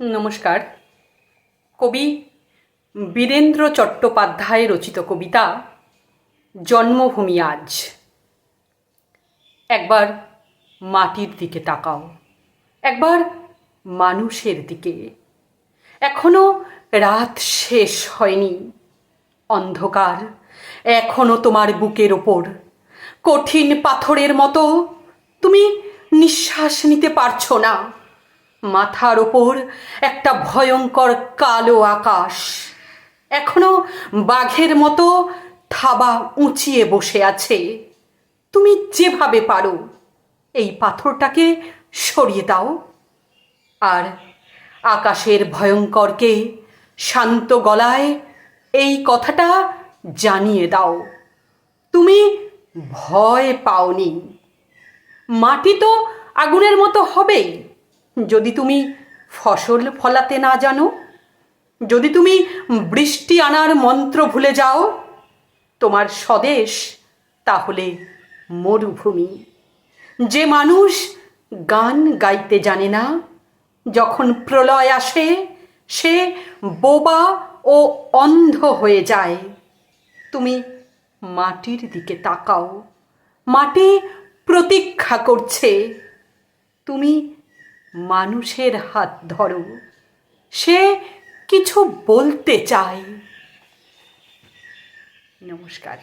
নমস্কার। কবি বীরেন্দ্র চট্টোপাধ্যায় রচিত কবিতা জন্মভূমি আজ। একবার মাটির দিকে তাকাও, একবার মানুষের দিকে। এখনও রাত শেষ হয়নি, অন্ধকার। এখনও তোমার বুকের ওপর কঠিন পাথরের মতো তুমি নিঃশ্বাস নিতে পারছ না। মাথার ওপর একটা ভয়ঙ্কর কালো আকাশ। এখনও বাঘের মতো থাবা উঁচিয়ে বসে আছে। তুমি যেভাবে পারো, এই পাথরটাকে সরিয়ে দাও। আর আকাশের ভয়ঙ্করকে শান্ত গলায় এই কথাটা জানিয়ে দাও। তুমি ভয় পাওনি। মাটি তো আগুনের মতো হবেই। যদি তুমি ফসল ফলাতে না জানো, যদি তুমি বৃষ্টি আনার মন্ত্র ভুলে যাও, তোমার স্বদেশ তাহলে মরুভূমি। যে মানুষ গান গাইতে জানে না, যখন প্রলয় আসে, সে বোবা ও অন্ধ হয়ে যায়। তুমি মাটির দিকে তাকাও, মাটি প্রতীক্ষা করছে। তুমি মানুষের হাত ধরো। সে কিছু বলতে চায়। নমস্কার।